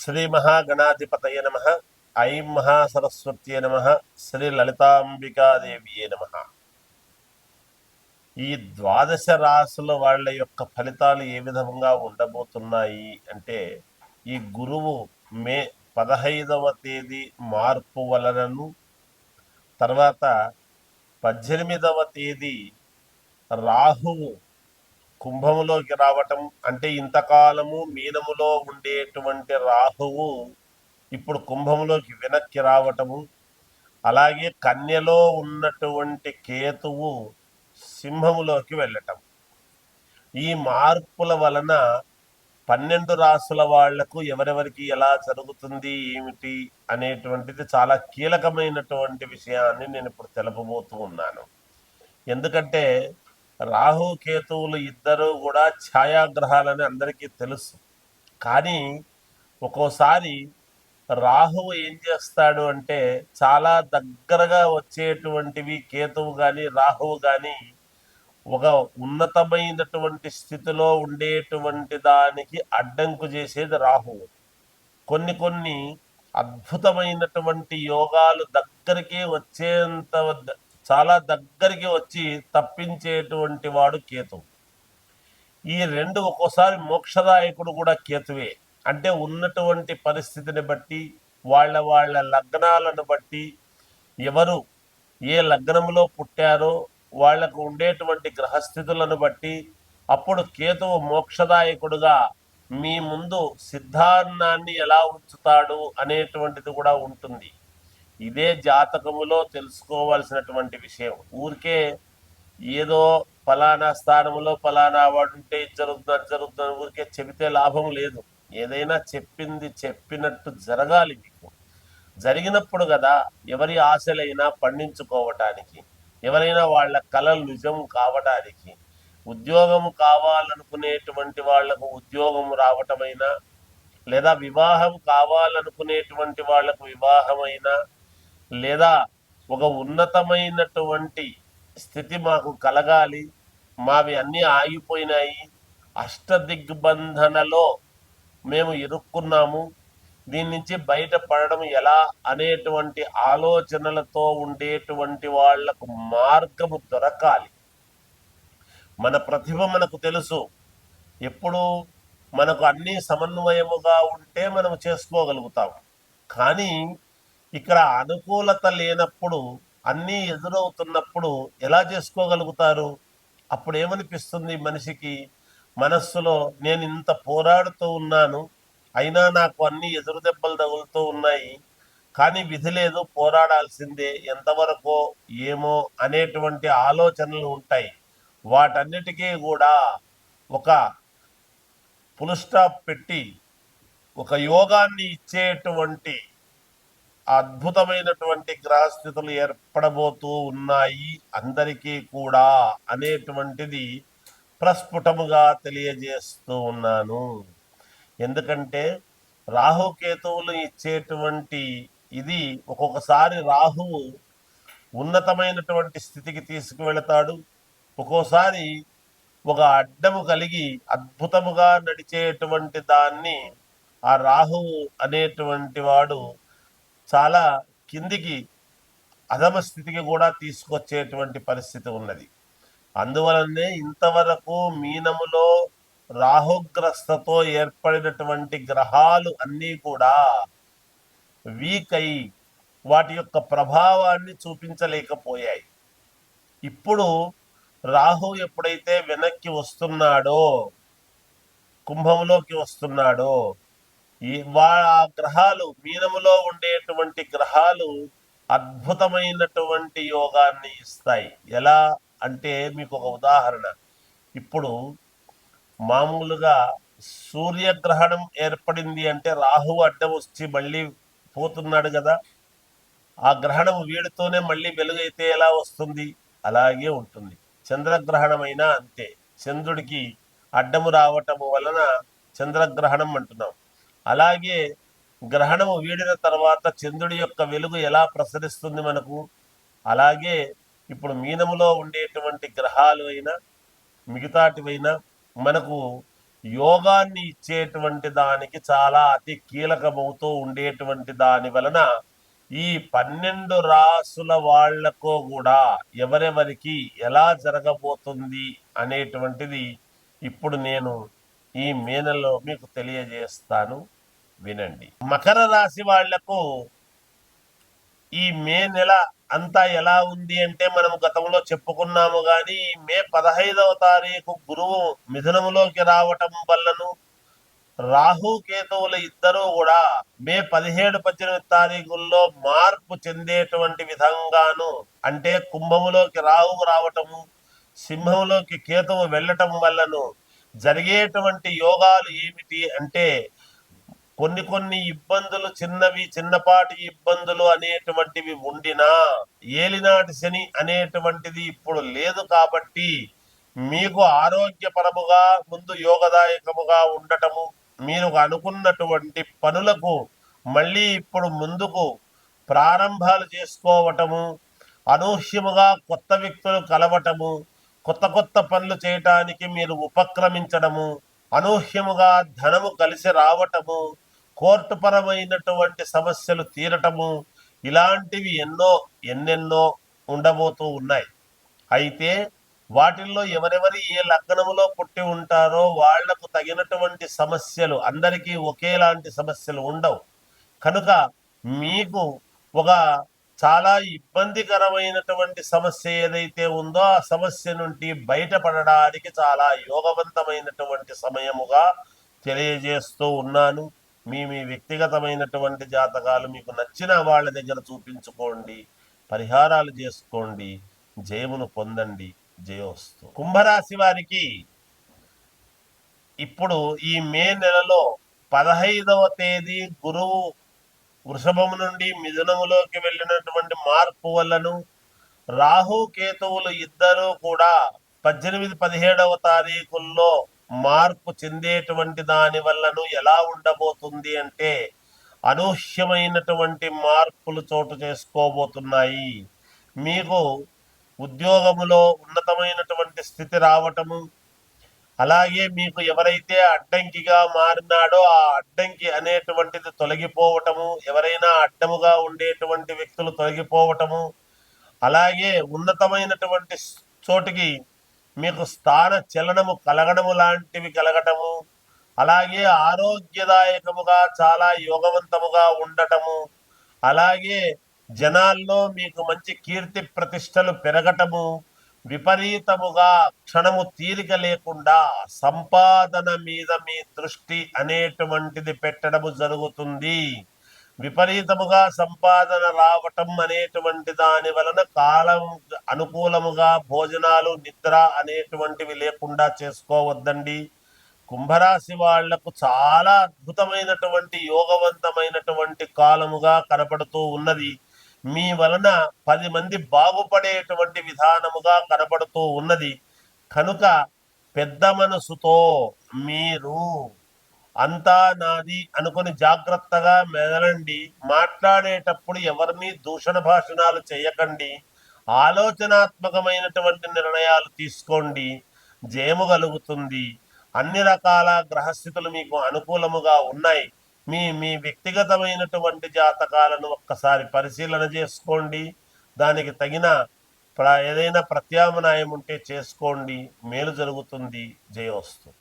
శ్రీ మహాగణాధిపతయ నమ. ఐం మహాసరస్వత్యే నమ. శ్రీ లలితాంబికాదేవియే నమ. ఈ ద్వాదశ రాసుల వాళ్ళ యొక్క ఫలితాలు ఏ విధంగా ఉండబోతున్నాయి అంటే ఈ గురువు మే పదహైదవ తేదీ మార్పు వలనను తర్వాత పద్దెనిమిదవ తేదీ రాహువు కుంభములోకి రావటం అంటే ఇంతకాలము మీనములో ఉండేటువంటి రాహువు ఇప్పుడు కుంభములోకి వెనక్కి రావటము. అలాగే కన్యలో ఉన్నటువంటి కేతువు సింహములోకి వెళ్ళటం. ఈ మార్పుల వలన పన్నెండు రాసుల వాళ్ళకు ఎవరెవరికి ఎలా జరుగుతుంది ఏమిటి అనేటువంటిది చాలా కీలకమైనటువంటి విషయాన్ని నేను ఇప్పుడు తెలుపబోతూ ఉన్నాను. ఎందుకంటే రాహు కేతువులు ఇద్దరు కూడా ఛాయాగ్రహాలని అందరికీ తెలుసు. కానీ ఒక్కోసారి రాహువు ఏం చేస్తాడు అంటే చాలా దగ్గరగా వచ్చేటువంటివి కేతువు కానీ రాహువు కానీ ఒక ఉన్నతమైనటువంటి స్థితిలో ఉండేటువంటి దానికి అడ్డంకు చేసేది రాహువు. కొన్ని కొన్ని అద్భుతమైనటువంటి యోగాలు దగ్గరికి వచ్చేంత చాలా దగ్గరికి వచ్చి తప్పించేటువంటి వాడు కేతు. ఈ రెండు ఒక్కోసారి మోక్షదాయకుడు కూడా కేతువే. అంటే ఉన్నటువంటి పరిస్థితిని బట్టి వాళ్ళ వాళ్ళ లగ్నాలను బట్టి ఎవరు ఏ లగ్నంలో పుట్టారో వాళ్ళకు ఉండేటువంటి గ్రహస్థితులను బట్టి అప్పుడు కేతువు మోక్షదాయకుడుగా మీ ముందు సిద్ధాన్నాన్ని ఎలా ఉంచుతాడు అనేటువంటిది కూడా ఉంటుంది. ఇదే జాతకములో తెలుసుకోవాల్సినటువంటి విషయం. ఊరికే ఏదో ఫలానా స్థానంలో ఫలానా వాడు ఉంటే జరుగుతుందని జరుగుతుంది జరుగుతుంది ఊరికే చెబితే లాభం లేదు. ఏదైనా చెప్పింది చెప్పినట్టు జరగాలి మీకు. జరిగినప్పుడు కదా ఎవరి ఆశలైనా పండించుకోవటానికి ఎవరైనా వాళ్ళ కళలు నిజం కావడానికి ఉద్యోగం కావాలనుకునేటువంటి వాళ్ళకు ఉద్యోగం రావటమైనా లేదా వివాహం కావాలనుకునేటువంటి వాళ్ళకు వివాహమైనా లేదా ఒక ఉన్నతమైనటువంటి స్థితి మాకు కలగాలి. మావి అన్నీ ఆగిపోయినాయి. అష్టదిగ్బంధనలో మేము ఇరుక్కున్నాము. దీని నుంచి బయటపడడం ఎలా అనేటువంటి ఆలోచనలతో ఉండేటువంటి వాళ్ళకు మార్గము దొరకాలి. మన ప్రతిభ మనకు తెలుసు. ఎప్పుడు మనకు అన్నీ సమన్వయముగా ఉంటే మనం చేసుకోగలుగుతాం కానీ ఇక్కడ అనుకూలత లేనప్పుడు అన్నీ ఎదురవుతున్నప్పుడు ఎలా చేసుకోగలుగుతారు? అప్పుడు ఏమనిపిస్తుంది మనిషికి? మనస్సులో నేను ఇంత పోరాడుతూ ఉన్నాను అయినా నాకు అన్ని ఎదురు దెబ్బలు తగులుతూ ఉన్నాయి కానీ విధి లేదు పోరాడాల్సిందే ఎంతవరకు ఏమో అనేటువంటి ఆలోచనలు ఉంటాయి. వాటన్నిటికీ కూడా ఒక ఫుల్ స్టాప్ పెట్టి ఒక యోగాన్ని ఇచ్చేటువంటి అద్భుతమైనటువంటి గ్రహస్థితులు ఏర్పడబోతూ ఉన్నాయి అందరికీ కూడా అనేటువంటిది ప్రస్ఫుటముగా తెలియజేస్తూ ఉన్నాను. ఎందుకంటే రాహుకేతువులు ఇచ్చేటువంటి ఇది ఒక్కొక్కసారి రాహువు ఉన్నతమైనటువంటి స్థితికి తీసుకువెళతాడు. ఒక్కోసారి ఒక అడ్డము కలిగి అద్భుతముగా నడిచేటువంటి దాన్ని ఆ రాహువు అనేటువంటి వాడు చాలా కిందికి అధమ స్థితికి కూడా తీసుకొచ్చేటువంటి పరిస్థితి ఉన్నది. అందువలనే ఇంతవరకు మీనములో రాహుగ్రస్తతో ఏర్పడినటువంటి గ్రహాలు అన్నీ కూడా వీక్ అయి వాటి యొక్క ప్రభావాన్ని చూపించలేకపోయాయి. ఇప్పుడు రాహు ఎప్పుడైతే వెనక్కి వస్తున్నాడో కుంభంలోకి వస్తున్నాడో ఈ వా ఆ గ్రహాలు మీనములో ఉండేటువంటి గ్రహాలు అద్భుతమైనటువంటి యోగాన్ని ఇస్తాయి. ఎలా అంటే మీకు ఒక ఉదాహరణ. ఇప్పుడు మామూలుగా సూర్యగ్రహణం ఏర్పడింది అంటే రాహు అడ్డం వచ్చి మళ్ళీ పోతున్నాడు కదా. ఆ గ్రహణం వీడితోనే మళ్ళీ వెలుగైతే ఎలా వస్తుంది? అలాగే ఉంటుంది. చంద్రగ్రహణం అయినా అంతే. చంద్రుడికి అడ్డము రావటము వలన చంద్రగ్రహణం అంటున్నాం. అలాగే గ్రహణము వీడిన తర్వాత చంద్రుడి యొక్క వెలుగు ఎలా ప్రసరిస్తుంది మనకు? అలాగే ఇప్పుడు మీనములో ఉండేటువంటి గ్రహాలు అయినా మిగతాటివైనా మనకు యోగాన్ని ఇచ్చేటువంటి దానికి చాలా అతి కీలకమవుతూ ఉండేటువంటి దాని వలన ఈ పన్నెండు రాసుల వాళ్ళకు కూడా ఎవరెవరికి ఎలా జరగబోతుంది అనేటువంటిది ఇప్పుడు నేను ఈ మే మీకు తెలియజేస్తాను. వినండి. మకర రాశి వాళ్ళకు ఈ మే నెల అంతా ఎలా ఉంది అంటే మనం గతంలో చెప్పుకున్నాము కానీ మే పదహైదవ తారీఖు గురువు మిథునములోకి రావటం వల్లను రాహు కేతువులు ఇద్దరూ కూడా మే పదిహేడు పద్దెనిమిది తారీఖుల్లో మార్పు చెందేటువంటి విధంగాను అంటే కుంభములోకి రాహువు రావటము సింహంలోకి కేతువు వెళ్ళటం వల్లను జరిగేటువంటి యోగాలు ఏమిటి అంటే కొన్ని కొన్ని ఇబ్బందులు చిన్నవి చిన్నపాటి ఇబ్బందులు అనేటువంటివి ఉండినా ఏలినాటి శని అనేటువంటిది ఇప్పుడు లేదు కాబట్టి మీకు ఆరోగ్యపరముగా ముందు యోగదాయకముగా ఉండటము మీరు అనుకున్నటువంటి పనులకు మళ్ళీ ఇప్పుడు ముందుకు ప్రారంభాలు చేసుకోవటము అనూహ్యముగా కొత్త వ్యక్తులు కలవటము కొత్త కొత్త పనులు చేయటానికి మీరు ఉపక్రమించడము అనూహ్యముగా ధనము కలిసి రావటము కోర్టుపరమైనటువంటి సమస్యలు తీరటము ఇలాంటివి ఎన్నో ఎన్నెన్నో ఉండబోతూ ఉన్నాయి. అయితే వాటిల్లో ఎవరెవరి ఏ లగ్నములో పుట్టి ఉంటారో వాళ్ళకు తగినటువంటి సమస్యలు అందరికీ ఒకేలాంటి సమస్యలు ఉండవు. కనుక మీకు ఒక చాలా ఇబ్బందికరమైనటువంటి సమస్య ఏదైతే ఉందో ఆ సమస్య నుండి బయటపడడానికి చాలా యోగవంతమైనటువంటి సమయముగా తెలియజేస్తూ ఉన్నాను. మీ మీ వ్యక్తిగతమైనటువంటి జాతకాలు మీకు నచ్చిన వాళ్ళ దగ్గర చూపించుకోండి. పరిహారాలు చేసుకోండి. జయమును పొందండి. జయోస్తు. కుంభరాశి వారికి ఇప్పుడు ఈ మే నెలలో పదహైదవ తేదీ గురువు వృషభము నుండి మిథునములోకి వెళ్ళినటువంటి మార్పు వల్లను రాహు కేతువులు ఇద్దరూ కూడా పద్దెనిమిది పదిహేడవ తారీఖుల్లో మార్పు చెందేటువంటి దాని వల్లను ఎలా ఉండబోతుంది అంటే అనూహ్యమైనటువంటి మార్పులు చోటు చేసుకోబోతున్నాయి. మీకు ఉద్యోగములో ఉన్నతమైనటువంటి స్థితి రావటము అలాగే మీకు ఎవరైతే అడ్డంకిగా మారినాడో ఆ అడ్డంకి అనేటువంటిది తొలగిపోవటము ఎవరైనా అడ్డముగా ఉండేటువంటి వ్యక్తులు తొలగిపోవటము అలాగే ఉన్నతమైనటువంటి చోటికి మీకు స్థాన చలనము కలగడము లాంటివి కలగటము అలాగే ఆరోగ్యదాయకముగా చాలా యోగవంతముగా ఉండటము అలాగే జనాల్లో మీకు మంచి కీర్తి ప్రతిష్టలు పెరగటము విపరీతముగా క్షణము తీరిక లేకుండా సంపాదన మీద మీ దృష్టి అనేటువంటిది పెట్టడము జరుగుతుంది. విపరీతముగా సంపాదన రావటం అనేటువంటి దాని వలన కాలం అనుకూలముగా భోజనాలు నిద్ర అనేటువంటివి లేకుండా చేసుకోవద్దండి. కుంభరాశి వాళ్ళకు చాలా అద్భుతమైనటువంటి యోగవంతమైనటువంటి కాలముగా కనపడుతూ ఉన్నది. మీ వలన పది మంది బాగుపడేటువంటి విధానముగా కనబడుతూ ఉన్నది. కనుక పెద్ద మనసుతో మీరు అంతా నాది అనుకుని జాగ్రత్తగా మెదలండి. మాట్లాడేటప్పుడు ఎవరిని దూషణ భాషణాలు చేయకండి. ఆలోచనాత్మకమైనటువంటి నిర్ణయాలు తీసుకోండి. జయము కలుగుతుంది అన్ని రకాల గ్రహస్థితులు మీకు అనుకూలముగా ఉన్నాయి. మీ మీ వ్యక్తిగతమైనటువంటి జాతకాలను ఒక్కసారి పరిశీలన చేసుకోండి. దానికి తగిన ఏదైనా ప్రత్యామ్నాయం ఉంటే చేసుకోండి. మేలు జరుగుతుంది. జయోస్తు